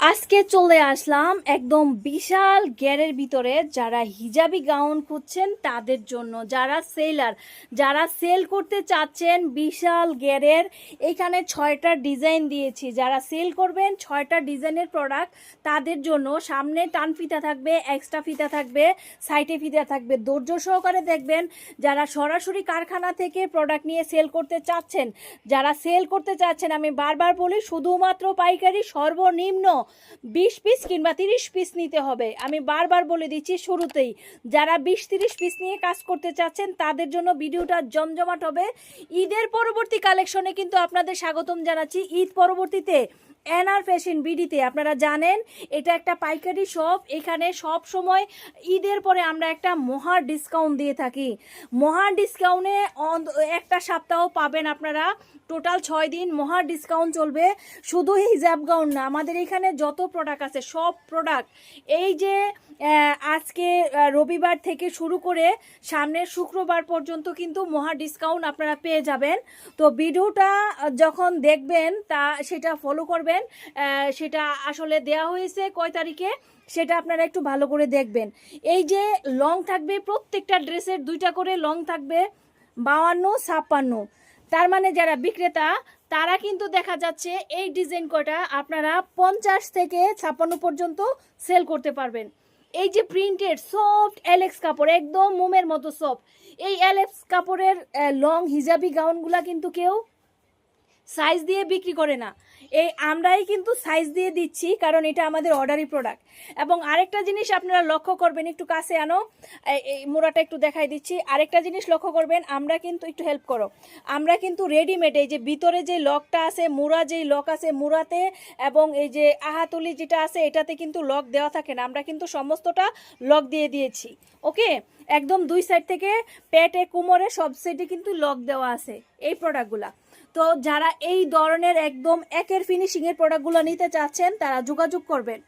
আজকে চলে আসলাম একদম বিশাল গ্যারের ভিতরে যারা হিজাবি গাউন খুঁজছেন তাদের জন্য। যারা সেলার, যারা সেল করতে চাচ্ছেন বিশাল গ্যারের এখানে ছয়টা ডিজাইন দিয়েছি। যারা সেল করবেন ছয়টা ডিজাইনের প্রোডাক্ট তাদের জন্য সামনে টান ফিতা থাকবে এক্সট্রা ফিতা থাকবে সাইডে ফিতা থাকবে। ধৈর্য সহকারে দেখবেন যারা সরাসরি কারখানা থেকে প্রোডাক্ট নিয়ে সেল করতে চাচ্ছেন, যারা সেল করতে চাচ্ছেন, আমি বারবার বলি শুধুমাত্র পাইকারি সর্বনিম্ন বিশ পিস কিংবা তিরিশ পিস নিতে হবে। আমি বারবার বলে দিচ্ছি শুরুতেই, যারা বিশ, তিরিশ পিস নিয়ে কাজ করতে চাচ্ছেন, তাদের জন্য ভিডিওটা জমজমাট হবে। ঈদের পরবর্তী কালেকশনে কিন্তু আপনাদের স্বাগতম জানাচ্ছি। ঈদ পরবর্তীতে এনআর ফ্যাশন বিডিতে আপনারা জানেন, এটা একটা পাইকারি শপ, এখানে সব সময় ঈদের পরে আমরা একটা মহা ডিসকাউন্ট দিয়ে থাকি। মহা ডিসকাউন্টে একটা সপ্তাহ পাবেন আপনারা টোটাল ছয় দিন মহা ডিসকাউন্ট চলবে। শুধু হিজাব গাউন না, আমাদের এখানে যত প্রোডাক্ট আছে, সব প্রোডাক্ট এই যে রবিবার থেকে শুরু করে সামনের শুক্রবার পর্যন্ত কিন্তু মহা ডিসকাউন্ট আপনারা পেয়ে যাবেন। তো ভিডিওটা যখন দেখবেন, তা সেটা ফলো করবেন। সেটা আসলে দেয়া হয়েছে কয় তারিখে? সেটা আপনারা একটু ভালো করে দেখবেন। এই যে লং থাকবে, প্রত্যেকটা ড্রেসের দুইটা করে লং থাকবে, বাউান্ন, ছাপ্পান্ন। তার মানে যারা বিক্রেতা, তারা কিন্তু দেখা যাচ্ছে এই ডিজাইন কটা আপনারা পঞ্চাশ থেকে ছাপ্পান্ন পর্যন্ত সেল করতে পারবেন। এই যে প্রিন্টেড সফট অ্যালেক্স কাপড় একদম মোমের মতো সফট এই অ্যালেক্স কাপড়ের লং হিজাবি গাউনগুলা কিন্তু কেউ সাইজ দিয়ে বিক্রি করে না। এই আমরাই কিন্তু সাইজ দিয়ে দিচ্ছি, কারণ এটা আমাদের অর্ডারি প্রোডাক্ট এবং আরেকটা জিনিস আপনারা লক্ষ্য করবেন, একটু কাছে আনো, এই- মোড়াটা একটু দেখাই দিচ্ছি। আরেকটা জিনিস লক্ষ্য করবেন, আমরা কিন্তু একটু হেল্প করো। আমরা কিন্তু রেডিমেড এই যে ভিতরে যে লকটা আছে, মুড়া যেই লক আছে মুড়াতে, এবং এই যে আহাতলি যেটা আছে, এটাতে কিন্তু লক দেওয়া থাকে না। আমরা কিন্তু সমস্তটা লক দিয়ে দিয়েছি। ওকে? একদম দুই সাইড থেকে পেটে, কোমরে সব সাইডে কিন্তু লক দেওয়া আছে, এই প্রোডাক্টগুলা তো যারা এই ধরনের একদম একের ফিনিশিংয়ের প্রোডাক্টগুলো নিতে চাচ্ছেন, তারা যোগাযোগ করবেন।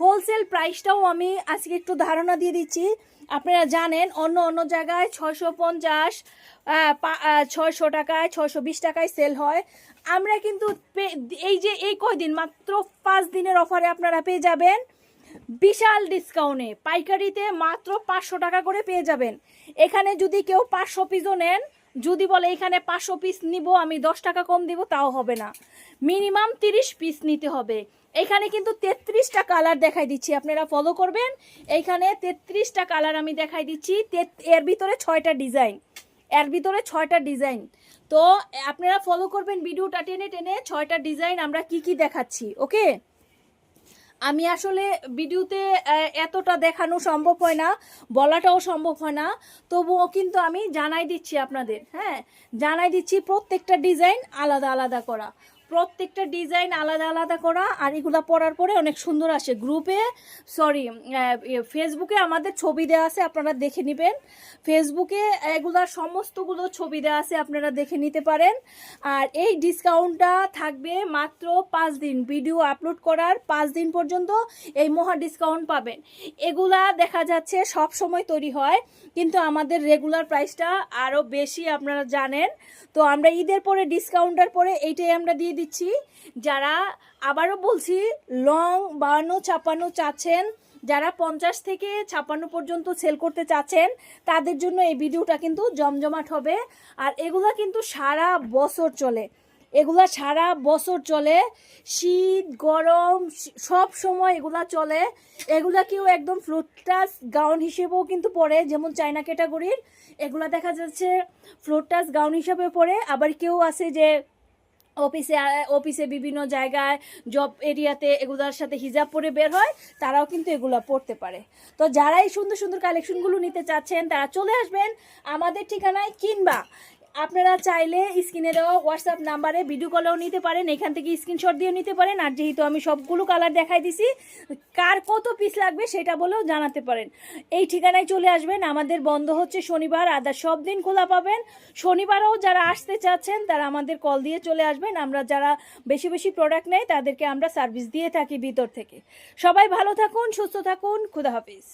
হোলসেল প্রাইসটাও আমি আজকে একটু ধারণা দিয়ে দিচ্ছি। আপনারা জানেন, অন্য অন্য জায়গায় ছয়শো পঞ্চাশ ছয়শো টাকায়, ছয়শো বিশ টাকায় সেল হয়। আমরা কিন্তু এই যে এই কয়দিন, মাত্র পাঁচ দিনের অফারে আপনারা পেয়ে যাবেন। বিশাল ডিসকাউন্টে পাইকারিতে মাত্র পাঁচশো টাকা করে পেয়ে যাবেন। এখানে যদি কেউ পাঁচশো পিসও নেন যদি বলে, এখানে পাঁচশো পিস নিব, আমি দশ টাকা কম দিব, তাও হবে না। মিনিমাম তিরিশ পিস নিতে হবে। এখানে কিন্তু তেত্রিশটা কালার দেখাই দিচ্ছি, আপনারা ফলো করবেন। এইখানে তেত্রিশটা কালার আমি দেখাই দিচ্ছি এর ভিতরে ছয়টা ডিজাইন এর ভিতরে ছয়টা ডিজাইন তো, আপনারা ফলো করবেন, ভিডিওটা টেনে টেনে ছয়টা ডিজাইন আমরা কি কি দেখাচ্ছি ওকে আমি আসলে ভিডিওতে এতটা দেখানো সম্ভব হয় না, বলাটাও সম্ভব হয় না। তবুও কিন্তু আমি জানাই দিচ্ছি আপনাদের হ্যাঁ? জানাই দিচ্ছি প্রত্যেকটা ডিজাইন আলাদা আলাদা করা। প্রত্যেকটা ডিজাইন আলাদা আলাদা করা, আর এগুলো পরার পরে অনেক সুন্দর আসে। গ্রুপে সরি ফেসবুকে আমাদের ছবি দেওয়া আছে, আপনারা দেখে নেবেন। ফেসবুকে এগুলার সমস্তগুলো ছবি দেওয়া আছে, আপনারা দেখে নিতে পারেন। আর এই ডিসকাউন্টটা থাকবে মাত্র পাঁচ দিন। ভিডিও আপলোড করার পাঁচ দিন পর্যন্ত এই মহা ডিসকাউন্ট পাবেন। এগুলা দেখা যাচ্ছে সব সময় তৈরি হয়, কিন্তু আমাদের রেগুলার প্রাইসটা আরও বেশি আপনারা জানেন। তো আমরা ঈদের পরে ডিসকাউন্টার পরে, এইটাই আমরা দিয়ে দিচ্ছি। যারা আবারও বলছি, লং বাহান্ন ছাপ্পান্ন চাচ্ছেন, যারা পঞ্চাশ থেকে ছাপ্পান্ন পর্যন্ত সেল করতে চাচ্ছেন, তাদের জন্য এই ভিডিওটা কিন্তু জমজমাট হবে। আর এগুলা কিন্তু সারা বছর চলে। এগুলা সারা বছর চলে। শীত, গরম, সব সময় এগুলা চলে। এগুলা কেউ একদম ফ্লোটাস গাউন হিসেবেও কিন্তু পরে, যেমন চায়না ক্যাটাগরির এগুলা দেখা যাচ্ছে ফ্লোটাস গাউন হিসেবে পরে। আবার কেউ আছে যে অফিসে অফিসে বিভিন্ন জায়গায় জব এরিয়াতে এগুলোর সাথে হিজাব পরে বের হয়, তারাও কিন্তু এগুলো পড়তে পারে। তো যারা এই সুন্দর সুন্দর কালেকশনগুলো নিতে চাচ্ছেন, তারা চলে আসবেন আমাদের ঠিকানায় কিংবা আপনারা চাইলে স্ক্রিনে দেওয়া হোয়াটসঅ্যাপ নাম্বারে ভিডিও কলেও নিতে পারেন, এখান থেকে স্ক্রিনশট দিয়ে নিতে পারেন, আর যেহেতু আমি সবগুলো কালার দেখাই দিছি, কার কত পিস লাগবে সেটা বলেও জানাতে পারেন। এই ঠিকানায় চলে আসবেন, আমাদের বন্ধ হচ্ছে শনিবার, আদার সব দিন খোলা পাবেন। শনিবারও যারা আসতে চাচ্ছেন, তারা আমাদের কল দিয়ে চলে আসবেন। আমরা যারা বেশি বেশি প্রোডাক্ট নেয়, তাদেরকে আমরা সার্ভিস দিয়ে থাকি ভিতর থেকে। সবাই ভালো থাকুন, সুস্থ থাকুন, খুদা হাফিজ।